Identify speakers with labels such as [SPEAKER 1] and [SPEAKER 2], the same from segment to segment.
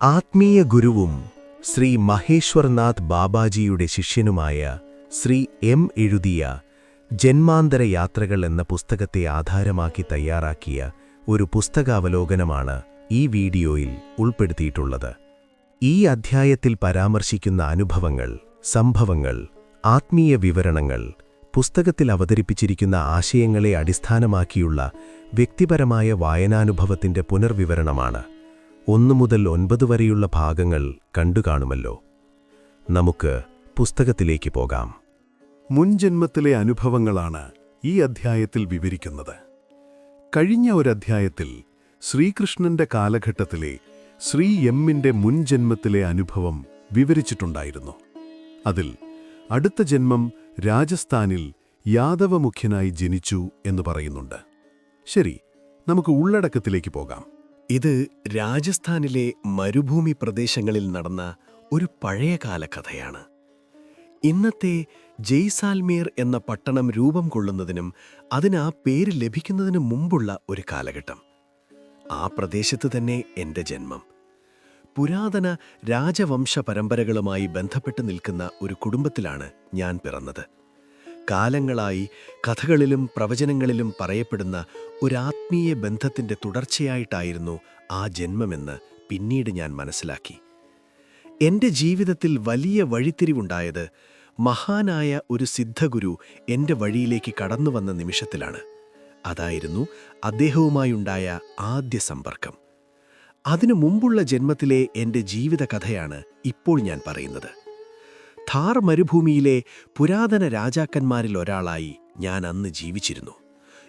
[SPEAKER 1] ആത്മീയ ഗുരുവും ശ്രീ മഹേശ്വർനാഥ് ബാബാജിയുടെ ശിഷ്യനുമായ ശ്രീ എം എഴുതിയ ജന്മാന്തര യാത്രകൾ എന്ന പുസ്തകത്തെ ആധാരമാക്കി തയ്യാറാക്കിയ ഒരു പുസ്തകാവലോകനമാണ് ഈ വീഡിയോയിൽ ഉൾപ്പെടുത്തിയിട്ടുള്ളത്. ഈ അധ്യായത്തിൽ പരാമർശിക്കുന്ന അനുഭവങ്ങൾ സംഭവങ്ങൾ ആത്മീയ വിവരണങ്ങൾ പുസ്തകത്തിൽ അവതരിപ്പിച്ചിരിക്കുന്ന ആശയങ്ങളെ അടിസ്ഥാനമാക്കിയുള്ള വ്യക്തിപരമായ വായനാനുഭവത്തിന്റെ പുനർവിവരണമാണ്. ഒന്നു മുതൽ ഒൻപത് വരെയുള്ള ഭാഗങ്ങൾ കണ്ടുകാണുമല്ലോ നമുക്ക് പുസ്തകത്തിലേക്ക് പോകാം.
[SPEAKER 2] മുൻജന്മത്തിലെ അനുഭവങ്ങളാണ് ഈ അധ്യായത്തിൽ വിവരിക്കുന്നത്. കഴിഞ്ഞ ഒരധ്യായത്തിൽ ശ്രീകൃഷ്ണന്റെ കാലഘട്ടത്തിലെ ശ്രീ എമ്മിന്റെ മുൻജന്മത്തിലെ അനുഭവം വിവരിച്ചിട്ടുണ്ടായിരുന്നു. അതിൽ അടുത്ത ജന്മം രാജസ്ഥാനിൽ യാദവമുഖ്യനായി ജനിച്ചു എന്ന് പറയുന്നുണ്ട്. ശരി നമുക്ക് ഉള്ളടക്കത്തിലേക്ക് പോകാം.
[SPEAKER 3] ഇത് രാജസ്ഥാനിലെ മരുഭൂമി പ്രദേശങ്ങളിൽ നടന്ന ഒരു പഴയകാല കഥയാണ് ഇന്നത്തെ ജയ്സാൽമീർ എന്ന പട്ടണം രൂപം കൊള്ളുന്നതിനും അതിന് ആ പേര് ലഭിക്കുന്നതിനു മുമ്പുള്ള ഒരു കാലഘട്ടം. ആ പ്രദേശത്ത് തന്നെ എന്റെ ജന്മം. പുരാതന രാജവംശ പരമ്പരകളുമായി ബന്ധപ്പെട്ട് നിൽക്കുന്ന ഒരു കുടുംബത്തിലാണ് ഞാൻ പിറന്നത്. കാലങ്ങളായി കഥകളിലും പ്രവചനങ്ങളിലും പറയപ്പെടുന്ന ഒരാത്മീയ ബന്ധത്തിന്റെ തുടർച്ചയായിട്ടായിരുന്നു ആ ജന്മമെന്ന് പിന്നീട് ഞാൻ മനസ്സിലാക്കി. എന്റെ ജീവിതത്തിൽ വലിയ വഴിത്തിരിവുണ്ടായത് മഹാനായ ഒരു സിദ്ധഗുരു എന്റെ വഴിയിലേക്ക് കടന്നു വന്ന നിമിഷത്തിലാണ്. അതായിരുന്നു അദ്ദേഹവുമായുണ്ടായ ആദ്യ സമ്പർക്കം. അതിനു മുമ്പുള്ള ജന്മത്തിലെ എന്റെ ജീവിതകഥയാണ് ഇപ്പോൾ ഞാൻ പറയുന്നത്. ഥാർ മരുഭൂമിയിലെ പുരാതന രാജാക്കന്മാരിൽ ഒരാളായി ഞാൻ അന്ന് ജീവിച്ചിരുന്നു.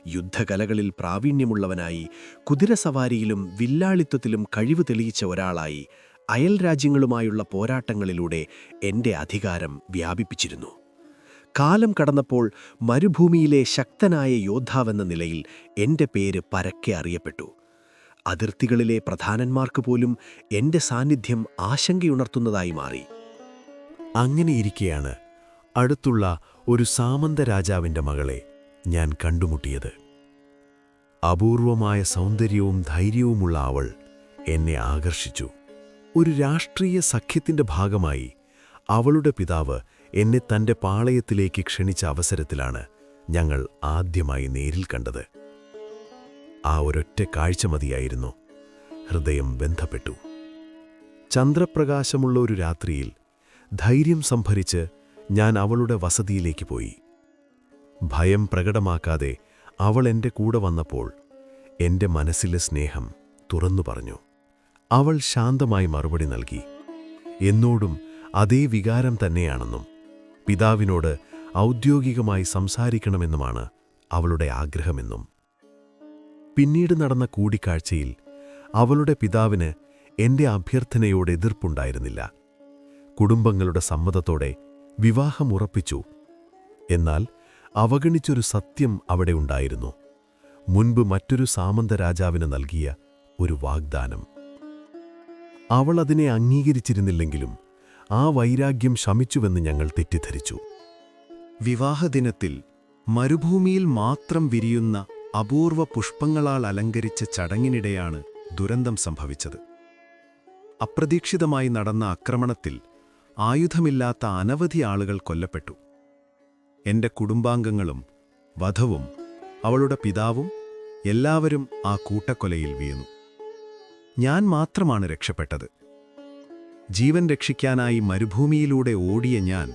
[SPEAKER 3] യുദ്ധകലകളിൽ പ്രാവീണ്യമുള്ളവനായി കുതിരസവാരിയിലും വില്ലാളിത്വത്തിലും കഴിവ് തെളിയിച്ച ഒരാളായി അയൽ രാജ്യങ്ങളുമായുള്ള പോരാട്ടങ്ങളിലൂടെ എന്റെ അധികാരം വ്യാപിപ്പിച്ചിരുന്നു. കാലം കടന്നപ്പോൾ മരുഭൂമിയിലെ ശക്തനായ യോദ്ധാവെന്ന നിലയിൽ എന്റെ പേര് പരക്കെ അറിയപ്പെട്ടു. അതിർത്തികളിലെ പ്രധാനന്മാർക്ക് പോലും എന്റെ സാന്നിധ്യം ആശങ്കയുണർത്തുന്നതായി മാറി.
[SPEAKER 1] അങ്ങനെയിരിക്കെയാണ് അടുത്തുള്ള ഒരു സാമന്ത രാജാവിന്റെ മകളെ ഞാൻ കണ്ടുമുട്ടിയത്. അപൂർവമായ സൗന്ദര്യവും ധൈര്യവുമുള്ള അവൾ എന്നെ ആകർഷിച്ചു. ഒരു രാഷ്ട്രീയ സഖ്യത്തിന്റെ ഭാഗമായി അവളുടെ പിതാവ് എന്നെ തന്റെ പാളയത്തിലേക്ക് ക്ഷണിച്ച അവസരത്തിലാണ് ഞങ്ങൾ ആദ്യമായി നേരിൽ കണ്ടത്. ആ ഒരൊറ്റ കാഴ്ച മതിയായിരുന്നു. ഹൃദയം ബന്ധപ്പെട്ടു. ചന്ദ്രപ്രകാശമുള്ള ഒരു രാത്രിയിൽ ധൈര്യം സംഭരിച്ച് ഞാൻ അവളുടെ വസതിയിലേക്ക് പോയി. ഭയം പ്രകടമാക്കാതെ അവൾ എന്റെ കൂടെ വന്നപ്പോൾ എന്റെ മനസ്സിലെ സ്നേഹം തുറന്നു പറഞ്ഞു. അവൾ ശാന്തമായി മറുപടി നൽകി. എന്നോടും അതേ വികാരം തന്നെയാണെന്നും പിതാവിനോട് ഔദ്യോഗികമായി സംസാരിക്കണമെന്നുമാണ് അവളുടെ ആഗ്രഹമെന്നും. പിന്നീട് നടന്ന കൂടിക്കാഴ്ചയിൽ അവളുടെ പിതാവിന് എന്റെ അഭ്യർത്ഥനയോട് എതിർപ്പുണ്ടായിരുന്നില്ല. കുടുംബങ്ങളുടെ സമ്മതത്തോടെ വിവാഹം ഉറപ്പിച്ചു. എന്നാൽ അവഗണിച്ചൊരു സത്യം അവിടെ ഉണ്ടായിരുന്നു. മുൻപ് മറ്റൊരു സാമന്ത രാജാവിന് നൽകിയ ഒരു വാഗ്ദാനം. അവൾ അതിനെ അംഗീകരിച്ചിരുന്നില്ലെങ്കിലും ആ വൈരാഗ്യം ശമിച്ചുവെന്ന് ഞങ്ങൾ തെറ്റിദ്ധരിച്ചു. വിവാഹദിനത്തിൽ മരുഭൂമിയിൽ മാത്രം വിരിയുന്ന അപൂർവ പുഷ്പങ്ങളാൽ അലങ്കരിച്ച ചടങ്ങിനിടെയാണ് ദുരന്തം സംഭവിച്ചത്. അപ്രതീക്ഷിതമായി നടന്ന ആക്രമണത്തിൽ ആയുധമില്ലാത്ത അനവധി ആളുകൾ കൊല്ലപ്പെട്ടു. എന്റെ കുടുംബാംഗങ്ങളും വധവും അവളുടെ പിതാവും എല്ലാവരും ആ കൂട്ടക്കൊലയിൽ വീണു. ഞാൻ മാത്രമാണ് രക്ഷപ്പെട്ടത്. ജീവൻ രക്ഷിക്കാനായി മരുഭൂമിയിലൂടെ ഓടിയ ഞാൻ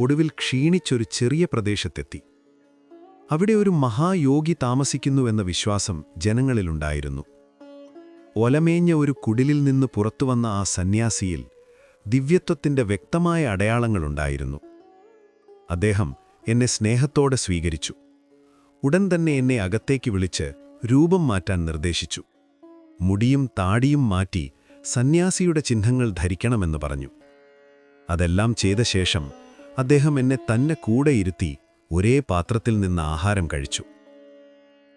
[SPEAKER 1] ഒടുവിൽ ക്ഷീണിച്ചൊരു ചെറിയ പ്രദേശത്തെത്തി. അവിടെ ഒരു മഹായോഗി താമസിക്കുന്നുവെന്ന വിശ്വാസം ജനങ്ങളിലുണ്ടായിരുന്നു. ഒലമേഞ്ഞ ഒരു കുടിലിൽ നിന്ന് പുറത്തുവന്ന ആ സന്യാസിയിൽ ദിവ്യത്വത്തിന്റെ വ്യക്തമായ അടയാളങ്ങളുണ്ടായിരുന്നു. അദ്ദേഹം എന്നെ സ്നേഹത്തോടെ സ്വീകരിച്ചു. ഉടൻ തന്നെ എന്നെ അകത്തേക്ക് വിളിച്ച് രൂപം മാറ്റാൻ നിർദ്ദേശിച്ചു. മുടിയും താടിയും മാറ്റി സന്യാസിയുടെ ചിഹ്നങ്ങൾ ധരിക്കണമെന്ന് പറഞ്ഞു. അതെല്ലാം ചെയ്ത ശേഷം അദ്ദേഹം എന്നെ തന്നെ കൂടെ ഇരുത്തി ഒരേ പാത്രത്തിൽ നിന്ന് ആഹാരം കഴിച്ചു.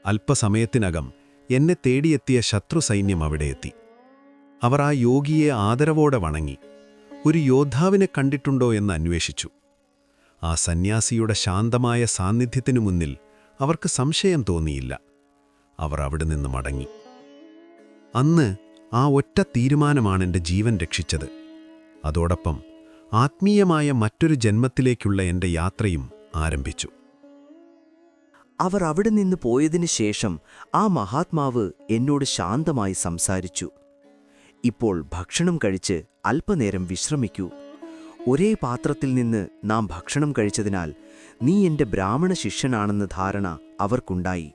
[SPEAKER 1] അല്പസമയത്തിനകം എന്നെ തേടിയെത്തിയ ശത്രുസൈന്യം അവിടെ എത്തി. അവർ ആ യോഗിയെ ആദരവോടെ വണങ്ങി. ഒരു യോദ്ധാവിനെ കണ്ടിട്ടുണ്ടോ എന്ന് അന്വേഷിച്ചു. ആ സന്യാസിയുടെ ശാന്തമായ സാന്നിധ്യത്തിനു മുന്നിൽ അവർക്ക് സംശയം തോന്നിയില്ല. അവർ അവിടെ നിന്ന് മടങ്ങി. അന്ന്
[SPEAKER 4] ആ ഒറ്റ തീരുമാനമാണ് എന്റെ ജീവൻ രക്ഷിച്ചത്. അതോടൊപ്പം ആത്മീയമായ മറ്റൊരു ജന്മത്തിലേക്കുള്ള എന്റെ യാത്രയും ആരംഭിച്ചു.
[SPEAKER 5] അവർ അവിടെ നിന്ന് പോയതിനു ശേഷം ആ മഹാത്മാവ് എന്നോട് ശാന്തമായി സംസാരിച്ചു. ഇപ്പോൾ ഭക്ഷണം കഴിച്ച് അല്പനേരം വിശ്രമിക്കൂ. ഒരേ പാത്രത്തിൽ നിന്ന് നാം ഭക്ഷണം കഴിച്ചതിനാൽ നീ എന്റെ ബ്രാഹ്മണ ശിഷ്യനാണെന്ന ധാരണ അവർക്കുണ്ടായി.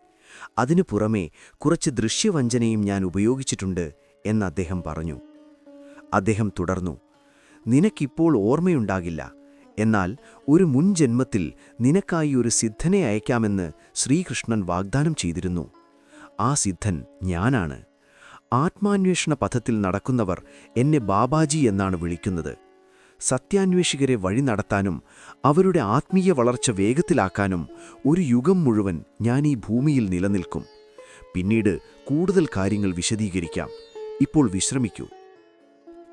[SPEAKER 5] അതിനു പുറമേ കുറച്ച് ദൃശ്യവഞ്ചനയും ഞാൻ ഉപയോഗിച്ചിട്ടുണ്ട് എന്ന് അദ്ദേഹം പറഞ്ഞു. അദ്ദേഹം തുടർന്നു നിനക്കിപ്പോൾ ഓർമ്മയുണ്ടാകില്ല. എന്നാൽ ഒരു മുൻ ജന്മത്തിൽ നിനക്കായി ഒരു സിദ്ധനെ അയക്കാമെന്ന് ശ്രീകൃഷ്ണൻ വാഗ്ദാനം ചെയ്തിരുന്നു. ആ സിദ്ധൻ ഞാനാണ്. ആത്മാന്വേഷണ പഥത്തിൽ നടക്കുന്നവർ എന്നെ ബാബാജി എന്നാണ് വിളിക്കുന്നത്. സത്യാന്വേഷികരെ വഴി നടത്താനും അവരുടെ ആത്മീയ വളർച്ച വേഗത്തിലാക്കാനും ഒരു യുഗം മുഴുവൻ ഞാൻ ഈ ഭൂമിയിൽ നിലനിൽക്കും. പിന്നീട് കൂടുതൽ കാര്യങ്ങൾ വിശദീകരിക്കാം. ഇപ്പോൾ വിശ്രമിക്കൂ.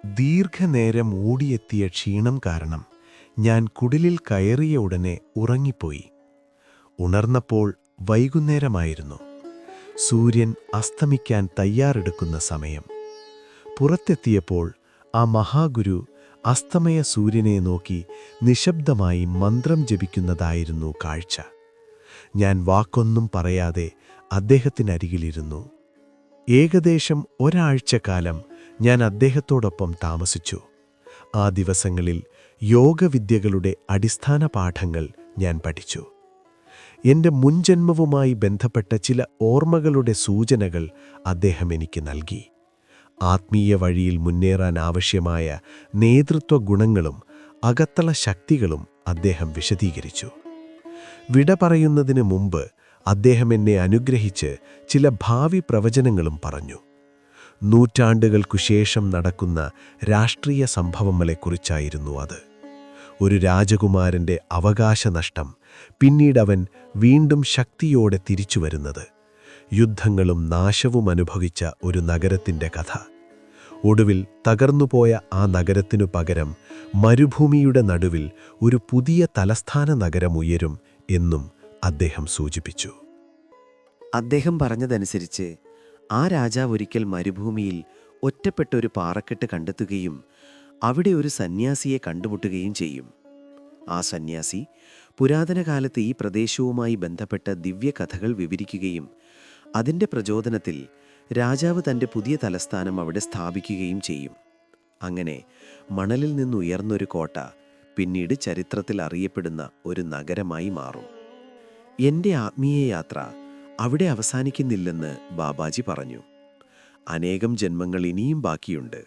[SPEAKER 1] ദീർഘനേരം ഓടിയെത്തിയ ക്ഷീണം കാരണം ഞാൻ കുടിലിൽ കയറിയ ഉടനെ ഉറങ്ങിപ്പോയി. ഉണർന്നപ്പോൾ വൈകുന്നേരമായിരുന്നു. സൂര്യൻ അസ്തമിക്കാൻ തയ്യാറെടുക്കുന്ന സമയം. പുറത്തെത്തിയപ്പോൾ ആ മഹാഗുരു അസ്തമയ സൂര്യനെ നോക്കി നിശബ്ദമായി മന്ത്രം ജപിക്കുന്നതായിരുന്നു കാഴ്ച. ഞാൻ വാക്കൊന്നും പറയാതെ അദ്ദേഹത്തിനരികിലിരുന്നു. ഏകദേശം ഒരാഴ്ചക്കാലം ഞാൻ അദ്ദേഹത്തോടൊപ്പം താമസിച്ചു. ആ ദിവസങ്ങളിൽ യോഗവിദ്യകളുടെ അടിസ്ഥാന പാഠങ്ങൾ ഞാൻ പഠിച്ചു. എന്റെ മുൻജന്മവുമായി ബന്ധപ്പെട്ട ചില ഓർമ്മകളുടെ സൂചനകൾ അദ്ദേഹം എനിക്ക് നൽകി. ആത്മീയ വഴിയിൽ മുന്നേറാൻ ആവശ്യമായ നേതൃത്വ ഗുണങ്ങളും അകത്തള ശക്തികളും അദ്ദേഹം വിശദീകരിച്ചു. വിട പറയുന്നതിന് മുമ്പ് അദ്ദേഹം എന്നെ അനുഗ്രഹിച്ച് ചില ഭാവി പ്രവചനങ്ങളും പറഞ്ഞു. നൂറ്റാണ്ടുകൾക്കു ശേഷം നടക്കുന്ന രാഷ്ട്രീയ സംഭവങ്ങളെക്കുറിച്ചായിരുന്നു അത്. ഒരു രാജകുമാരന്റെ അവകാശനഷ്ടം പിന്നീടവൻ വീണ്ടും ശക്തിയോടെ തിരിച്ചു വരുന്നത്. യുദ്ധങ്ങളും നാശവും അനുഭവിച്ച ഒരു നഗരത്തിന്റെ കഥ. ഒടുവിൽ തകർന്നുപോയ ആ നഗരത്തിനു പകരം മരുഭൂമിയുടെ നടുവിൽ ഒരു പുതിയ തലസ്ഥാന നഗരം ഉയരും എന്നും അദ്ദേഹം സൂചിപ്പിച്ചു.
[SPEAKER 5] അദ്ദേഹം പറഞ്ഞതനുസരിച്ച് ആ രാജാവ് ഒരിക്കൽ മരുഭൂമിയിൽ ഒറ്റപ്പെട്ട ഒരു പാറക്കെട്ട് കണ്ടെത്തുകയും അവിടെ ഒരു സന്യാസിയെ കണ്ടുമുട്ടുകയും ചെയ്യും. ആ സന്യാസി പുരാതന കാലത്ത് ഈ പ്രദേശവുമായി ബന്ധപ്പെട്ട ദിവ്യകഥകൾ വിവരിക്കുകയും അതിന്റെ പ്രചോദനത്തിൽ രാജാവ് തന്റെ പുതിയ തലസ്ഥാനം അവിടെ സ്ഥാപിക്കുകയും ചെയ്യും. അങ്ങനെ മണലിൽ നിന്നുയർന്നൊരു കോട്ട പിന്നീട് ചരിത്രത്തിൽ അറിയപ്പെടുന്ന ഒരു നഗരമായി മാറും. എന്റെ ആത്മീയ യാത്ര അവിടെ അവസാനിക്കുന്നില്ലെന്ന് ബാബാജി പറഞ്ഞു. അനേകം ജന്മങ്ങൾ ഇനിയും ബാക്കിയുണ്ട്.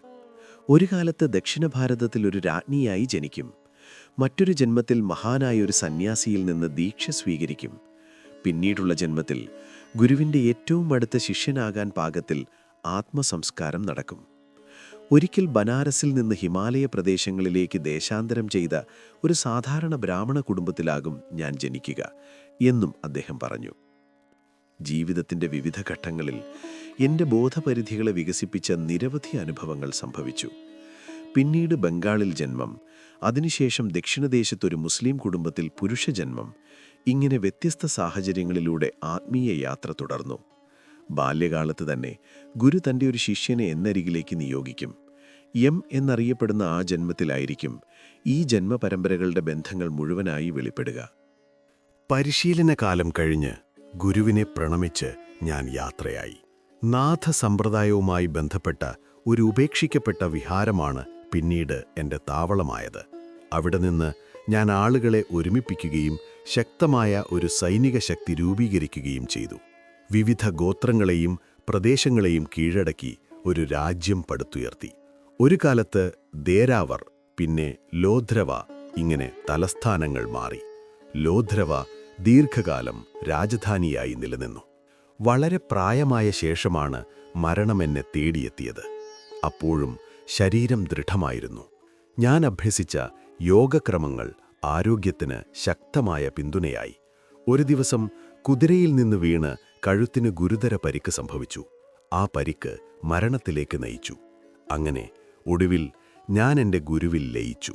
[SPEAKER 5] ഒരു കാലത്ത് ദക്ഷിണ ഭാരതത്തിൽ ഒരു രാജ്ഞിയായി ജനിക്കും. മറ്റൊരു ജന്മത്തിൽ മഹാനായ ഒരു സന്യാസിയിൽ നിന്ന് ദീക്ഷ സ്വീകരിക്കും. പിന്നീടുള്ള ജന്മത്തിൽ ഗുരുവിന്റെ ഏറ്റവും അടുത്ത ശിഷ്യനാകാൻ പാകത്തിൽ ആത്മസംസ്കാരം നടക്കും. ഒരിക്കൽ ബനാറസിൽ നിന്ന് ഹിമാലയ പ്രദേശങ്ങളിലേക്ക് ദേശാന്തരം ചെയ്ത ഒരു സാധാരണ ബ്രാഹ്മണ കുടുംബത്തിലാകും ഞാൻ ജനിക്കുക എന്നും അദ്ദേഹം പറഞ്ഞു. ജീവിതത്തിന്റെ വിവിധ ഘട്ടങ്ങളിൽ എന്റെ ബോധപരിധികളെ വികസിപ്പിച്ച നിരവധി അനുഭവങ്ങൾ സംഭവിച്ചു. പിന്നീട് ബംഗാളിൽ ജന്മം. അതിനുശേഷം ദക്ഷിണദേശത്തൊരു മുസ്ലിം കുടുംബത്തിൽ പുരുഷജന്മം ഇങ്ങനെ വ്യത്യസ്ത സാഹചര്യങ്ങളിലൂടെ ആത്മീയ യാത്ര തുടർന്നു. ബാല്യകാലത്ത് തന്നെ ഗുരു തന്റെ ഒരു ശിഷ്യനെ എന്നരികിലേക്ക് നിയോഗിക്കും. എം എന്നറിയപ്പെടുന്ന ആ ജന്മത്തിലായിരിക്കും ഈ ജന്മപരമ്പരകളുടെ ബന്ധങ്ങൾ മുഴുവനായി വെളിപ്പെടുക.
[SPEAKER 6] പരിശീലനകാലം കഴിഞ്ഞ് ഗുരുവിനെ പ്രണമിച്ച് ഞാൻ യാത്രയായി. നാഥ നാഥസമ്പ്രദായവുമായി ബന്ധപ്പെട്ട ഒരു ഉപേക്ഷിക്കപ്പെട്ട വിഹാരമാണ് പിന്നീട് എന്റെ താവളമായത്. അവിടെ നിന്ന് ഞാൻ ആളുകളെ ഒരുമിപ്പിക്കുകയും ശക്തമായ ഒരു സൈനിക ശക്തി രൂപീകരിക്കുകയും ചെയ്തു. വിവിധ ഗോത്രങ്ങളെയും പ്രദേശങ്ങളെയും കീഴടക്കി ഒരു രാജ്യം പടുത്തുയർത്തി. ഒരു കാലത്ത് ദേരാവർ പിന്നെ ലോധ്രവ ഇങ്ങനെ തലസ്ഥാനങ്ങൾ മാറി. ലോധ്രവ ദീർഘകാലം രാജധാനിയായി നിലനിന്നു. വളരെ പ്രായമായ ശേഷമാണ് മരണമെന്നെ തേടിയെത്തിയത്. അപ്പോഴും ശരീരം ദൃഢമായിരുന്നു. ഞാൻ അഭ്യസിച്ച യോഗക്രമങ്ങൾ ആരോഗ്യത്തിന് ശക്തമായ പിന്തുണയായി. ഒരു ദിവസം കുതിരയിൽ നിന്ന് വീണ് കഴുത്തിന് ഗുരുതര പരിക്ക് സംഭവിച്ചു. ആ പരിക്ക് മരണത്തിലേക്ക് നയിച്ചു. അങ്ങനെ ഒടുവിൽ ഞാൻ എന്റെ ഗുരുവിൽ ലയിച്ചു.